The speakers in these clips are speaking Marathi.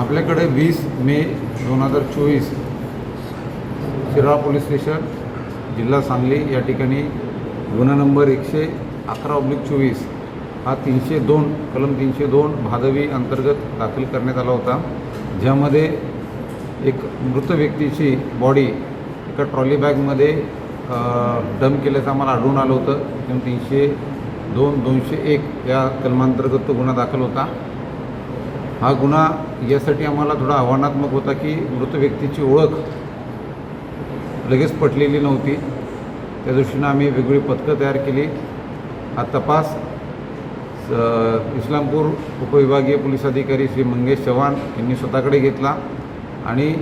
आपल्याकडे वीस मे दोन हजार चोवीस शिराळा पोलीस स्टेशन जिल्हा सांगली या ठिकाणी गुन्हा नंबर एकशे अकरा ऑब्लिक चोवीस हा तीनशे दोन कलम तीनशे दोन भादवी अंतर्गत दाखल करण्यात आला होता. ज्यामध्ये एक मृत व्यक्तीची बॉडी एका ट्रॉली बॅगमध्ये डम केल्याचं आम्हाला आढळून आलं होतं. तीनशे दोन दोनशे एक या कलमांतर्गत तो गुन्हा दाखल होता. हा गुन्हा यासाठी आम्हाला थोडा आव्हानात्मक होता की मृत व्यक्तीची ओळख लगेच पटलेली नव्हती. त्या दृष्टीनं आम्ही वेगवेगळी पथकं तयार केली. हा तपास स- इस्लामपूर उपविभागीय पोलीस अधिकारी श्री मंगेश चव्हाण यांनी स्वतःकडे घेतला आणि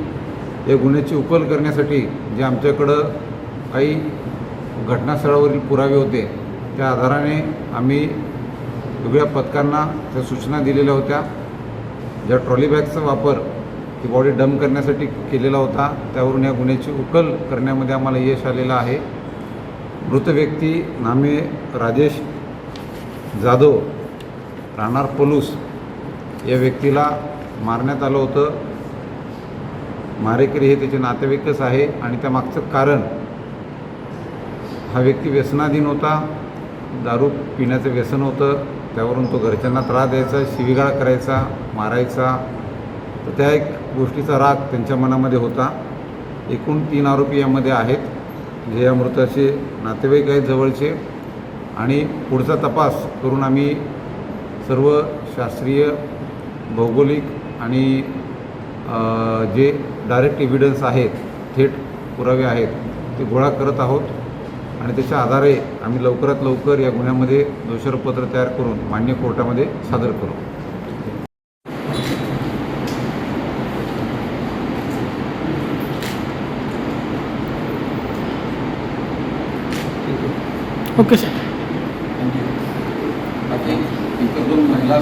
या गुन्ह्याची उकल करण्यासाठी जे आमच्याकडं काही घटनास्थळावरील पुरावे होते त्या आधाराने आम्ही वेगळ्या पथकांना त्या सूचना दिलेल्या होत्या. ज्या ट्रॉली बॅगचा वापर ती बॉडी डम करण्यासाठी केलेला होता त्यावरून या गुन्ह्याची उकल करण्यामध्ये आम्हाला यश आलेलं आहे. मृत व्यक्ती नामे राजेश जाधव राहणार पलूस या व्यक्तीला मारण्यात आलं होतं. मारेकरी हे त्याचे नातेवाईकच आहे आणि त्यामागचं कारण हा व्यक्ती व्यसनाधीन होता. दारू पिण्याचं व्यसन होतं. त्यावरून तो घरच्यांना त्रास द्यायचा शिवीगाळ करायचा मारायचा. तर त्या एक गोष्टीचा राग त्यांच्या मनामध्ये होता. एकूण तीन आरोपी यामध्ये आहेत. जे या मृताचे नातेवाईक आहेत जवळचे. आणि पुढचा तपास करून आम्ही सर्व शास्त्रीय भौगोलिक आणि जे डायरेक्ट एव्हिडन्स आहेत थेट पुरावे आहेत ते गोळा करत आहोत. आणि त्याच्या आधारे आम्ही लवकरात लवकर या गुन्ह्यामध्ये दोषारोपपत्र तयार करून मान्य कोर्टामध्ये सादर करू. ओके सर इतर दोन महिला